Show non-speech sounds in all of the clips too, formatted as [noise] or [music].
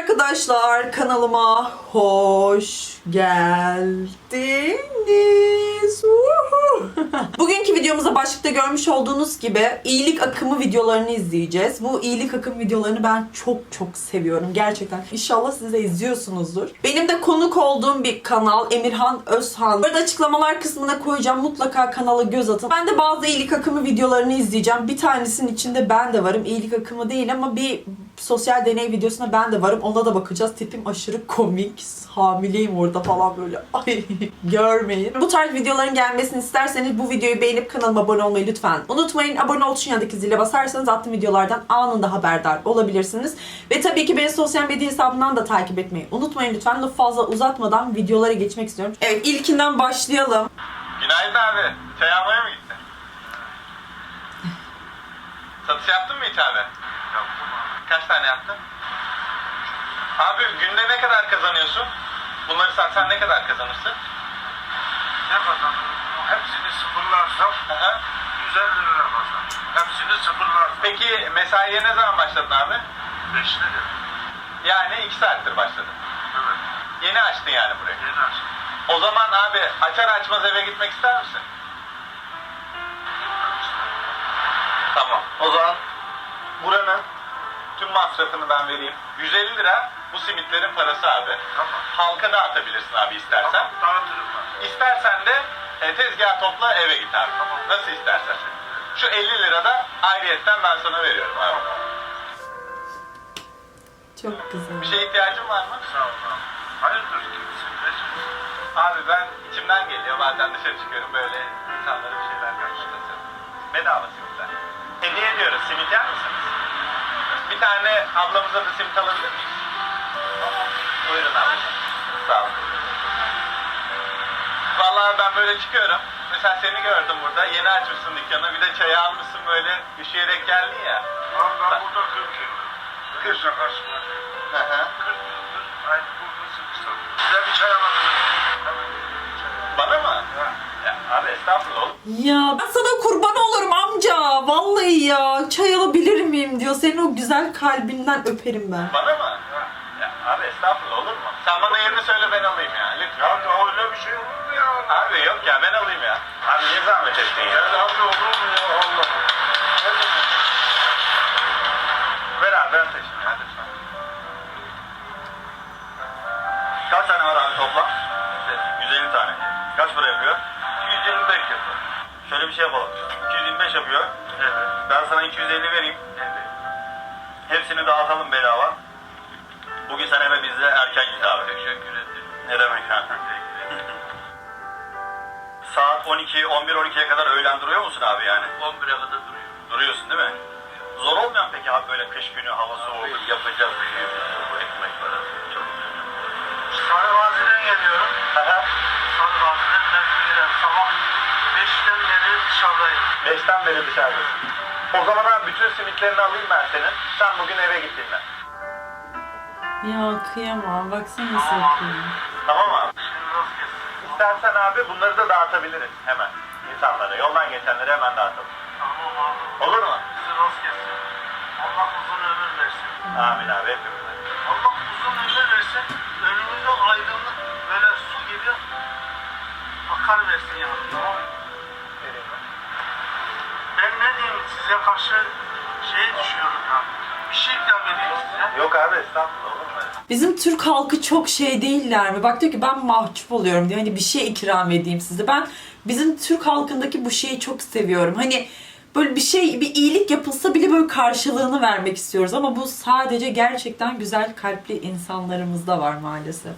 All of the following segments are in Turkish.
arkadaşlar kanalıma hoş geldiniz. [laughs] Bugünkü videomuzda başlıkta görmüş olduğunuz gibi iyilik akımı videolarını izleyeceğiz. Bu iyilik akım videolarını ben çok çok seviyorum gerçekten. İnşallah siz de izliyorsunuzdur. Benim de konuk olduğum bir kanal Emirhan Özhan. Burada açıklamalar kısmına koyacağım. Mutlaka kanala göz atın. Ben de bazı iyilik akımı videolarını izleyeceğim. Bir tanesinin içinde ben de varım. İyilik akımı değil ama bir sosyal deney videosuna ben de varım. Ona da bakacağız. Tipim aşırı komik. Hamileyim orada falan böyle. [laughs] Ay görmeyin. Bu tarz videoların gelmesini isterseniz bu videoyu beğenip kanalıma abone olmayı lütfen unutmayın. Abone ol tuşuna yanındaki zile basarsanız attığım videolardan anında haberdar olabilirsiniz. Ve tabii ki beni sosyal medya hesabından da takip etmeyi unutmayın lütfen. Lafı fazla uzatmadan videolara geçmek istiyorum. Evet ilkinden başlayalım. Günaydın abi. Çay almaya mı gittin? Satış yaptın mı hiç abi? Yaptım. Kaç tane yaptın? Abi günde ne kadar kazanıyorsun? Bunları satsan ne kadar kazanırsın? Ne kazanırım? Hepsini sıfırlarsam Aha. 150 lira kazanırım. Hepsini sıfırlarsam Peki mesaiye ne zaman başladın abi? 5 lira. Yani 2 saattir başladın. Evet. Yeni açtın yani burayı. Yeni açtım. O zaman abi açar açmaz eve gitmek ister misin? Tamam. O zaman buranın tüm masrafını ben vereyim. 150 lira bu simitlerin parası abi. Tamam. Halka dağıtabilirsin abi istersen. Tamam. Dağıtırım ben. İstersen de e, tezgah topla eve git abi. Tamam. Nasıl istersen. Şu 50 lira da ayrıyetten ben sana veriyorum abi. Çok güzel. Bir şeye ihtiyacın var mı? Sağ ol. sağ ol. Hayırdır kimsin? Nesin? Abi ben içimden geliyor bazen dışarı çıkıyorum böyle insanlara bir şeyler karşılasın. Bedava simitler. Hediye ediyoruz. Simit yer misiniz? Bir tane ablamıza da simit alabilir miyiz? Buyurun abi. Sağ olun. Vallahi ben böyle çıkıyorum. Mesela seni gördüm burada. Yeni açmışsın dükkanı. Bir de çay almışsın böyle üşüyerek geldin ya. Abi ben burada 40 yıldır. 40 Kırk. şakasına. Hı hı. 40 yıldır aynı burada sıkıştım. Size bir çay miyim? Hemen bir çay alalım. Bana mı? Ha. Ya, abi estağfurullah oğlum. Ya ben sana kurban Vallahi ya. Çay alabilir miyim diyor. Senin o güzel kalbinden öperim ben. Bana mı? Ya, abi estağfurullah olur mu? Sen bana yerini söyle ben alayım. Ya Saat 12, 11, 12'ye kadar öğlen duruyor musun abi yani? 11'e kadar duruyor. Duruyorsun değil mi? Zor olmuyor mu peki abi böyle kış günü hava soğuk? Abi yapacağız bir şey. Bu ekmek parası. Çok. Sarı Vazi'den geliyorum. Aha. Sarı Vazi'den mecburen sabah 5'ten beri dışarıdayım. Beşten beri dışarıdasın. O zaman abi bütün simitlerini alayım ben senin. Sen bugün eve git dinle. Ya kıyamam. Baksana yapıyor. Tamam abi? İstersen abi bunları da dağıtabiliriz hemen. insanlara. Yoldan geçenlere hemen dağıtalım. Tamam abi. Olur mu? Sizi rast gelsin. Allah uzun ömür versin. Amin abi hepimize. Allah uzun ömür versin. Önümüzde aydınlık böyle su gibi akar versin ya. Tamam mı? Ben ne diyeyim size karşı şey düşünüyorum ya. Bir şey ikram edeyim size. Yok abi estağfurullah? Bizim Türk halkı çok şey değiller mi? Bak diyor ki ben mahcup oluyorum diyor. Hani bir şey ikram edeyim size. Ben bizim Türk halkındaki bu şeyi çok seviyorum. Hani böyle bir şey, bir iyilik yapılsa bile böyle karşılığını vermek istiyoruz. Ama bu sadece gerçekten güzel kalpli insanlarımızda var maalesef.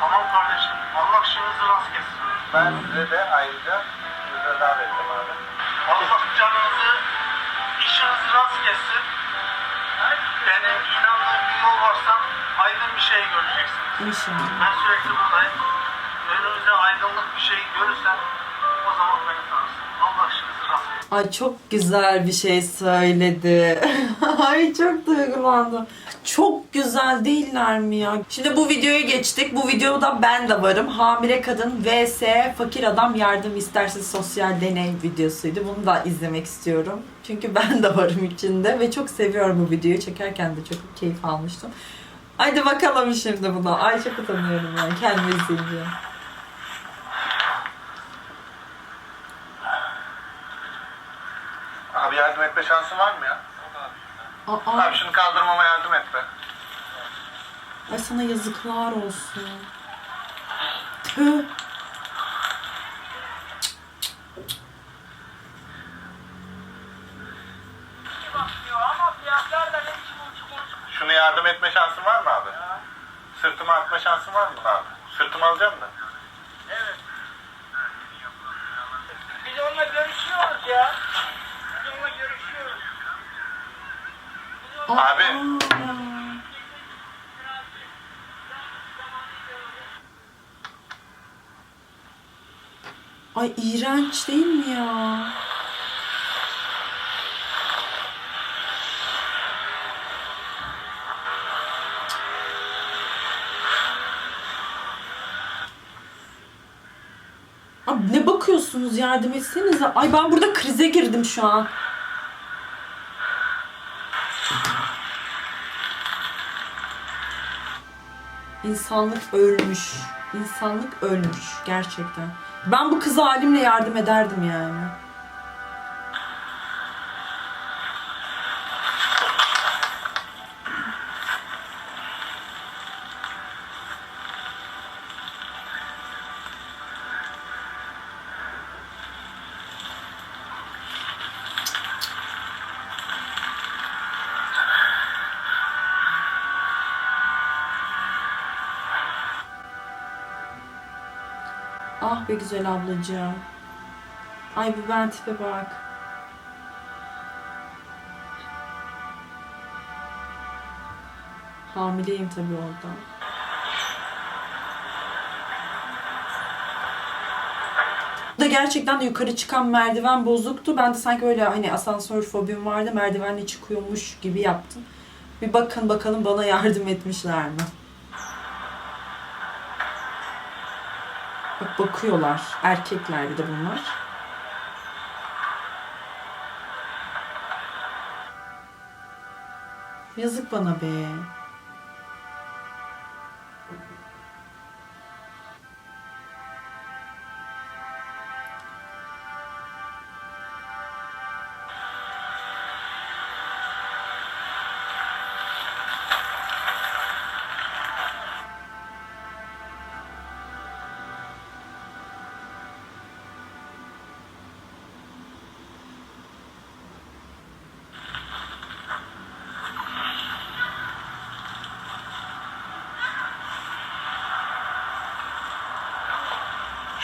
Tamam kardeşim. Allah işinizi rast gelsin. Ben size de ayrıca size daha vereceğim abi. Allah canınızı, işinizi rast gelsin. Benim inandığım bir yol varsa aydın bir şey göreceksiniz. İnşallah. Ben sürekli buradayım. Önünüzde aydınlık bir şey görürsem o zaman beni tanırsın. Allah rast gelsin. Ay çok güzel bir şey söyledi. [laughs] Ay çok duygulandım. Çok güzel değiller mi ya? Şimdi bu videoya geçtik. Bu videoda ben de varım. Hamile kadın vs fakir adam yardım isterse sosyal deney videosuydu. Bunu da izlemek istiyorum. Çünkü [laughs] ben de varım içinde ve çok seviyorum bu videoyu. Çekerken de çok keyif almıştım. Hadi bakalım şimdi buna. Ay çok utanıyorum ben kendimi izleyince. Abi yardım etme şansın var mı ya? Aa, Abi şunu kaldırmama yardım et be. ay sana yazıklar olsun. Tüh. Şunu yardım etme şansın var mı? Sırtıma atma şansın var mı abi? Sırtıma alacağım da. Biz onunla görüşüyoruz ya. Biz onunla görüşüyoruz. Abi. Aa. Ay iğrenç değil mi ya? Bakıyorsunuz yardım etsenize. Ay ben burada krize girdim şu an. İnsanlık ölmüş. İnsanlık ölmüş gerçekten. Ben bu kıza halimle yardım ederdim yani. Ah be güzel ablacığım. Ay bu ben tipe bak. Hamileyim tabii orada. da gerçekten de yukarı çıkan merdiven bozuktu. Ben de sanki öyle hani asansör fobim vardı. Merdivenle çıkıyormuş gibi yaptım. Bir bakın bakalım bana yardım etmişler mi? Bak bakıyorlar. Erkekler bir de bunlar. Yazık bana be.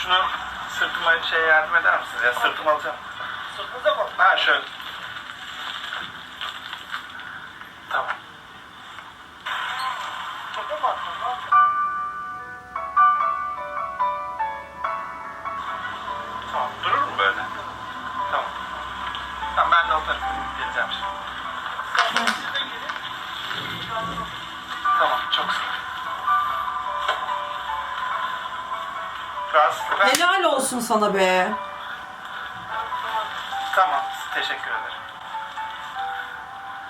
Şunu sırtıma şey yardım eder misiniz? Ya sırtıma alacağım. Sırtınıza bak. Ha şöyle. Helal olsun sana be. Tamam. Teşekkür ederim.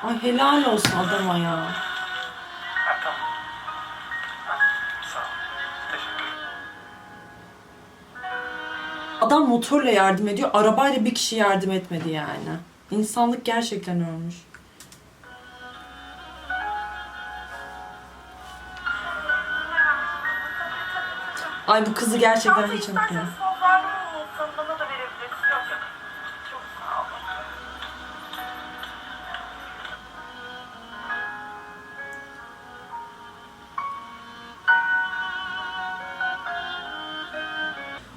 Ay helal olsun adama ya. Ha, tamam. Ha, sağ ol. Teşekkür ederim. Adam motorla yardım ediyor. Arabayla bir kişi yardım etmedi yani. İnsanlık gerçekten ölmüş. Ay bu kızı gerçekten hiç unutmuyorum.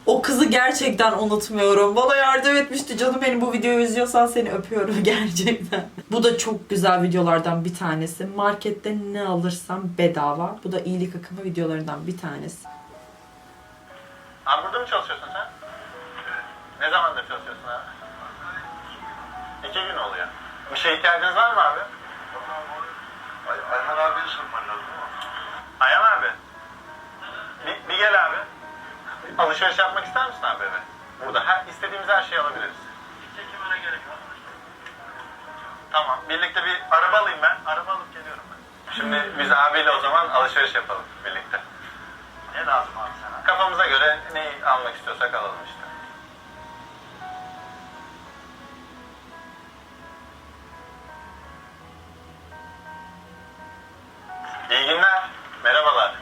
O kızı gerçekten unutmuyorum. Bana yardım etmişti canım benim bu videoyu izliyorsan seni öpüyorum [laughs] gerçekten. Bu da çok güzel videolardan bir tanesi. Markette ne alırsam bedava. Bu da iyilik akımı videolarından bir tanesi. Mı çalışıyorsun sen? Ne zamandır çalışıyorsun abi? İki gün oluyor. Bir şeye ihtiyacınız var mı abi? Ay, Ayhan abiye sorman lazım ama. Ayhan abi. Bir, bir gel abi. Alışveriş yapmak ister misin abi eve? Burada her, istediğimiz her şeyi alabiliriz. Çekimine gerek yok. Tamam. Birlikte bir araba alayım ben. Araba alıp geliyorum ben. Şimdi biz abiyle o zaman alışveriş yapalım birlikte. Ne lazım abi sana? Kafamıza göre neyi almak istiyorsak alalım işte. İyi günler. Merhabalar.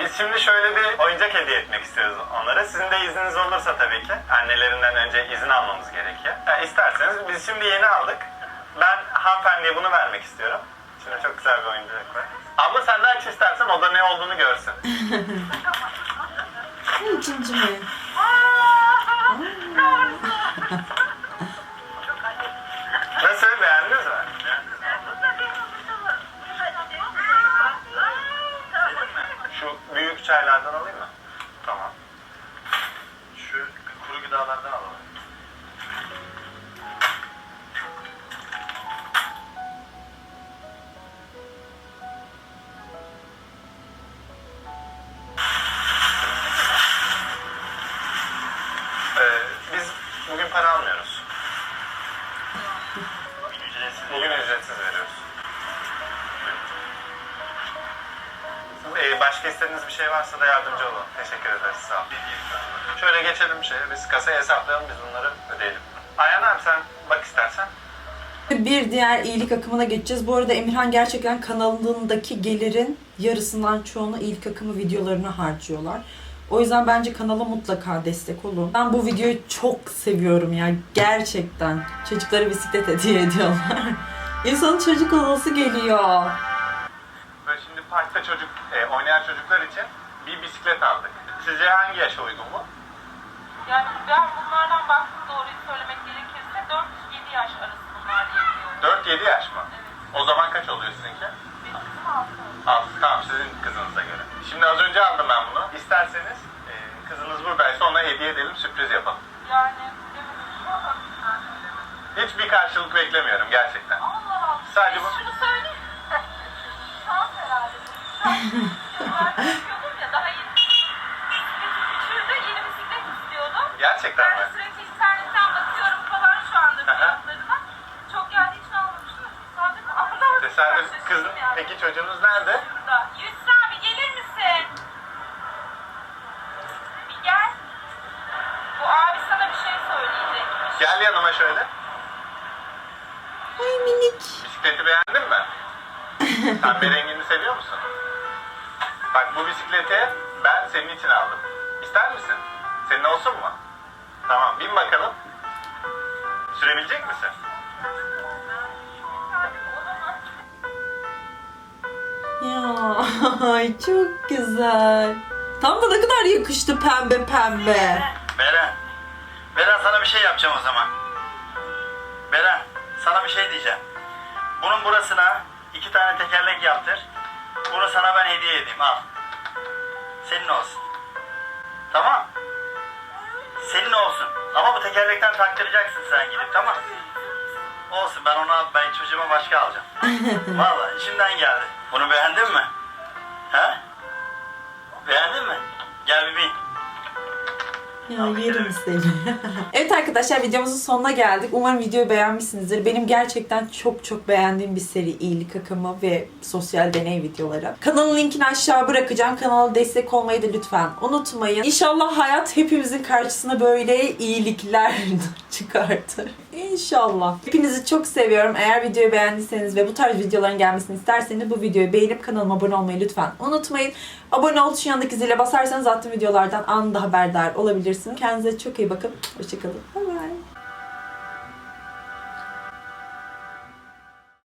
Biz şimdi şöyle bir oyuncak hediye etmek istiyoruz onlara. Sizin de izniniz olursa tabii ki. Annelerinden önce izin almamız gerekiyor. Ya isterseniz biz şimdi yeni aldık. Ben hanımefendiye bunu vermek istiyorum. Şimdi çok güzel bir oyuncak var. Abla sen de aç istersen o da ne olduğunu görsün. [laughs] Ay cimcime. Nasıl Ee, biz bugün para almıyoruz. Ücretsiz. Bugün ücretsiz veriyoruz. Ee, başka istediğiniz bir şey varsa da yardımcı olun. Teşekkür ederiz. Sağ olun. Şöyle geçelim şeye. Biz kasaya hesaplayalım. Biz bunları ödeyelim. Ayhan abi sen bak istersen. Bir diğer iyilik akımına geçeceğiz. Bu arada Emirhan gerçekten kanalındaki gelirin yarısından çoğunu iyilik akımı videolarına harcıyorlar. O yüzden bence kanala mutlaka destek olun. Ben bu videoyu çok seviyorum ya gerçekten. Çocuklara bisiklet hediye ediyorlar. [laughs] İnsanın çocuk olası geliyor. Böyle şimdi parkta çocuk, e, oynayan çocuklar için bir bisiklet aldık. Sizce hangi yaşa uygun bu? Yani ben bunlardan baktım doğruyu söylemek gerekirse 4-7 yaş arası bunlar diye biliyorum. 4-7 yaş mı? O zaman kaç oluyor sizinki? Şimdi az önce aldım ben bunu. İsterseniz e, kızınız buradaysa ona hediye edelim, sürpriz yapalım. Yani Hiçbir karşılık beklemiyorum gerçekten. Allah Allah. Sadece bu... Şunu söyle. Şans [laughs] herhalde. Şans. ya daha yeni. Küçüğümde yeni bisiklet istiyordum. Gerçekten ben mi? Ben sürekli internetten bakıyorum falan şu anda fiyatlarına. Çok geldiği için almamıştım. Tesadüf. Tesadüf. Kız, peki çocuğunuz nerede? Burada. 100 Gel yanıma şöyle. Ay minik. Bisikleti beğendin mi? [laughs] Pembe rengini seviyor musun? Bak bu bisikleti ben senin için aldım. İster misin? Senin olsun mu? Tamam bin bakalım. Sürebilecek misin? Ya [laughs] ay çok güzel. Tam da ne kadar yakıştı pembe pembe. Beren. Beren sana bir şey yapacağım o zaman. Beren sana bir şey diyeceğim. Bunun burasına iki tane tekerlek yaptır. Bunu sana ben hediye edeyim al. Senin olsun. Tamam. Senin olsun. Ama bu tekerlekten taktıracaksın sen gidip tamam. Olsun ben ona ben çocuğuma başka alacağım. [laughs] Vallahi içimden geldi. Bunu beğendin mi? He? Beğendin mi? Gel bir bin. Yerim seni. [laughs] evet arkadaşlar videomuzun sonuna geldik. Umarım videoyu beğenmişsinizdir. Benim gerçekten çok çok beğendiğim bir seri iyilik akımı ve sosyal deney videoları. Kanalın linkini aşağı bırakacağım. Kanala destek olmayı da lütfen unutmayın. İnşallah hayat hepimizin karşısına böyle iyilikler [laughs] çıkartır. İnşallah. Hepinizi çok seviyorum. Eğer videoyu beğendiyseniz ve bu tarz videoların gelmesini isterseniz bu videoyu beğenip kanalıma abone olmayı lütfen unutmayın. Abone ol tuşu yanındaki zile basarsanız attığım videolardan anında haberdar olabilirsiniz. Kendinize çok iyi bakın. Hoşçakalın. Bye bye.